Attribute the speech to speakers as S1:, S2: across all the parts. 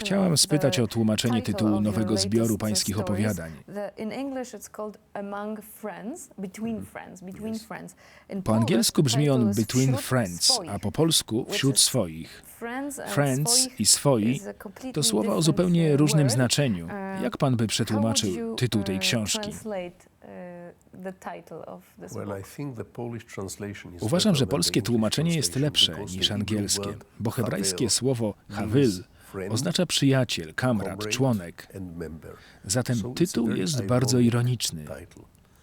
S1: Chciałam spytać o tłumaczenie tytułu nowego zbioru pańskich opowiadań. Po angielsku brzmi on Between Friends, a po polsku Wśród swoich. Friends i swoi to słowa o zupełnie różnym znaczeniu. Jak pan by przetłumaczył tytuł tej książki? Uważam, że polskie tłumaczenie jest lepsze niż angielskie, bo hebrajskie słowo hawyl oznacza przyjaciel, kamrat, członek. Zatem tytuł jest bardzo ironiczny.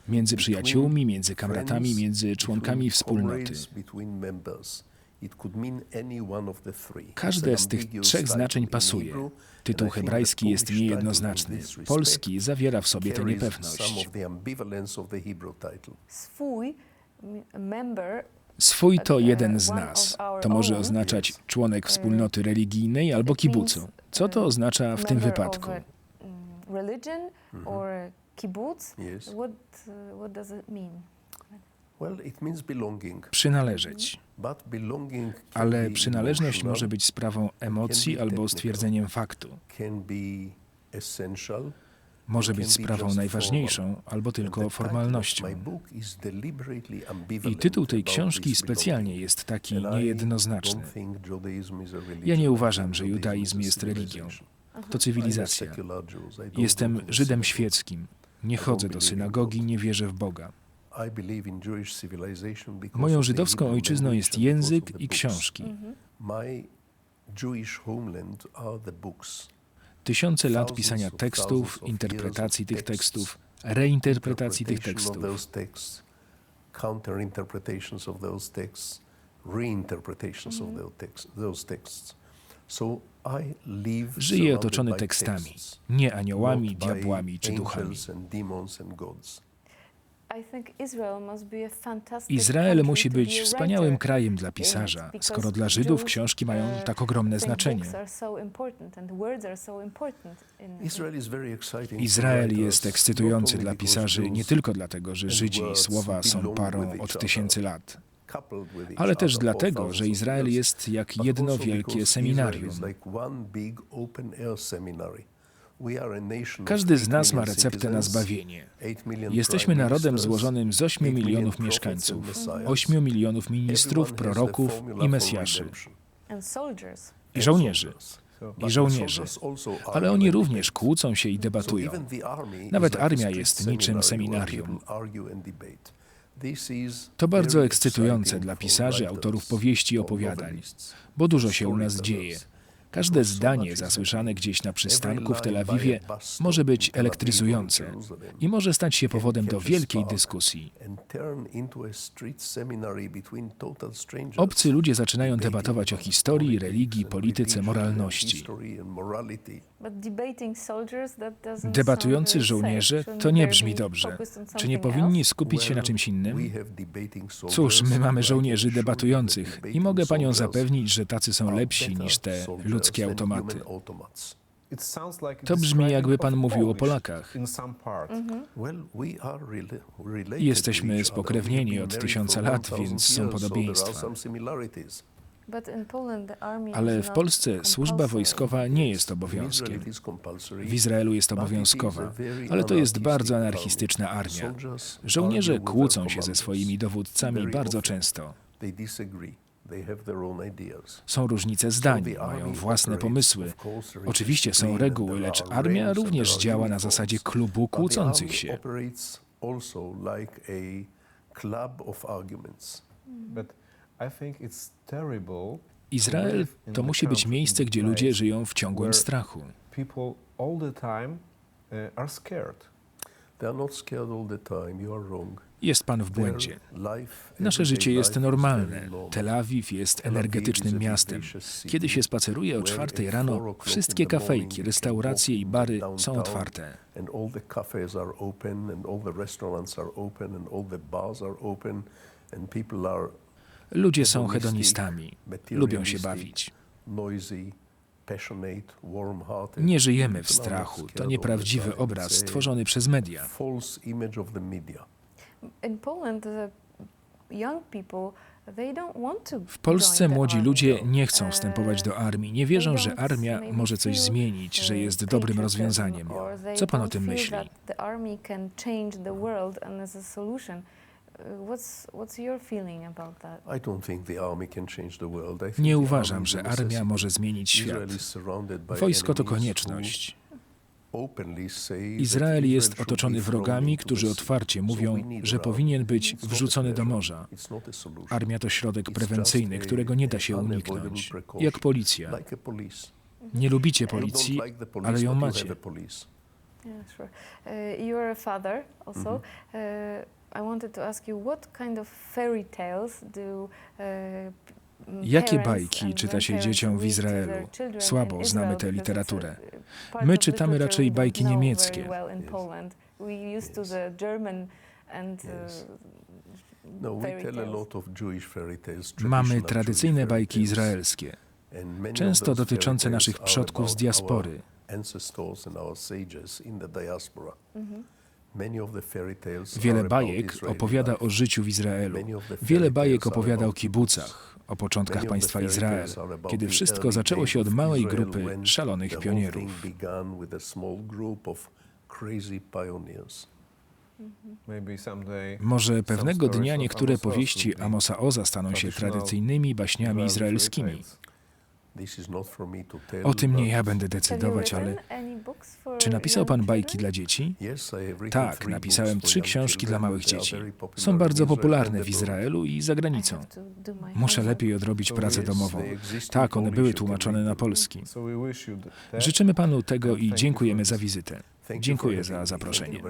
S1: Między przyjaciółmi, między kamratami, między członkami wspólnoty. Każde z tych trzech znaczeń pasuje. Tytuł hebrajski jest niejednoznaczny. Polski zawiera w sobie tę niepewność.
S2: Swój member
S1: Swój to jeden z nas. To może oznaczać członek wspólnoty religijnej albo kibucu. Co to oznacza w tym wypadku?
S2: of
S1: Przynależeć. Ale przynależność może być sprawą emocji albo stwierdzeniem faktu. Może być sprawą najważniejszą albo tylko formalnością. I tytuł tej książki specjalnie jest taki niejednoznaczny. Ja nie uważam, że judaizm jest religią. To cywilizacja. Jestem Żydem świeckim. Nie chodzę do synagogi, nie wierzę w Boga. Moją żydowską ojczyzną jest język i książki. Tysiące lat pisania tekstów, interpretacji tych tekstów, reinterpretacji tych tekstów.
S3: counterinterpretations of those texts, reinterpretations of those texts, those texts. So I live
S1: Żyję otoczony tekstami,
S3: texts,
S1: nie aniołami, diabłami czy duchami. Izrael musi być wspaniałym krajem dla pisarza, skoro dla Żydów książki mają
S2: uh,
S1: tak ogromne znaczenie. Izrael jest ekscytujący dla pisarzy nie tylko dlatego, że Żydzi i słowa są parą od tysięcy lat, ale też dlatego, że Izrael jest jak jedno wielkie seminarium. Każdy z nas ma receptę na zbawienie. Jesteśmy narodem złożonym z 8
S3: eight million
S1: milionów mieszkańców,
S3: and messiahs.
S1: 8 milionów ministrów, proroków i mesjaszy, i żołnierzy. I żołnierzy. Ale oni również kłócą się i debatują. Nawet armia jest niczym seminarium. To bardzo ekscytujące dla pisarzy, autorów powieści i opowiadań, bo dużo się u nas dzieje. Każde zdanie zasłyszane gdzieś na przystanku w Tel Awiwie może być elektryzujące i może stać się powodem do wielkiej dyskusji. Obcy ludzie zaczynają debatować o historii, religii, polityce, moralności. Debatujący żołnierze to nie brzmi dobrze. Czy nie powinni skupić się na czymś innym? Cóż, my mamy żołnierzy debatujących i mogę panią zapewnić, że tacy są lepsi niż te ludzkie automaty. To brzmi, jakby pan mówił o Polakach.
S3: Related
S1: Jesteśmy spokrewnieni od tysiąca lat,
S3: 1000
S1: więc są podobieństwa. Ale w Polsce służba wojskowa nie jest obowiązkiem. W Izraelu jest obowiązkowa, ale to jest bardzo anarchistyczna armia. Żołnierze kłócą się ze swoimi dowódcami bardzo często. Są różnice zdań, mają własne pomysły. Oczywiście są reguły, lecz armia również działa na zasadzie klubu kłócących się. Izrael to musi być miejsce, gdzie ludzie żyją w ciągłym
S4: where
S1: strachu.
S4: people all the time uh, are scared.
S3: They are not scared all the time. You are wrong.
S1: Jest pan w błędzie.
S3: life,
S1: Nasze życie jest normalne. Tel Awiw jest energetycznym miastem. Kiedy się spaceruje o czwartej
S3: at
S1: rano, wszystkie kafejki, restauracje i bary są otwarte.
S3: and
S1: Ludzie są hedonistami, lubią się bawić. Nie żyjemy w strachu. To nieprawdziwy obraz stworzony przez media. W Polsce młodzi ludzie nie chcą wstępować do armii, nie wierzą, że armia może coś zmienić, że jest dobrym rozwiązaniem. Co pan o tym myśli?
S2: What's, what's your feeling about that?
S1: Nie uważam, że armia może zmienić świat. Wojsko to konieczność. Izrael
S3: Israel
S1: jest otoczony wrogami, którzy otwarcie mówią, że powinien być wrzucony do morza. Armia to środek prewencyjny, którego nie da się uniknąć. Jak policja. Nie lubicie policji, ale ją macie.
S2: Yeah, sure. Uh, you're a father also.
S1: Mhm.
S2: Uh, I wanted to ask you, what kind of fairy tales do uh,
S1: Jakie bajki czyta się dzieciom w Izraelu? Słabo
S2: in
S1: znamy
S2: Israel
S1: tę literaturę. My czytamy raczej bajki
S2: know
S1: niemieckie.
S2: uh.
S3: No, we
S2: fairy
S3: tell a
S2: tales.
S3: lot of Jewish fairy tales.
S1: Mamy
S3: traditional
S1: tradycyjne bajki
S3: tales.
S1: izraelskie, często dotyczące naszych przodków z diaspory.
S3: Ancestors and our sages in the diaspora. Many of the fairy tales
S1: Wiele
S3: are about
S1: bajek opowiada o życiu w Izraelu. Wiele bajek opowiada o kibucach, o początkach państwa Izrael, kiedy wszystko zaczęło się od
S3: of
S1: małej grupy szalonych pionierów. Może pewnego
S4: stories
S1: dnia
S4: of
S1: niektóre powieści Amosa Oza staną się
S4: traditional
S1: tradycyjnymi baśniami izraelskimi. O tym nie ja będę decydować, ale czy napisał pan bajki dla dzieci? Tak, napisałem trzy książki dla małych dzieci. Są bardzo popularne w. Izraelu i za granicą. Muszę lepiej odrobić pracę domową. Tak, one były tłumaczone na polski. Życzymy panu tego i dziękujemy za wizytę. Dziękuję za zaproszenie.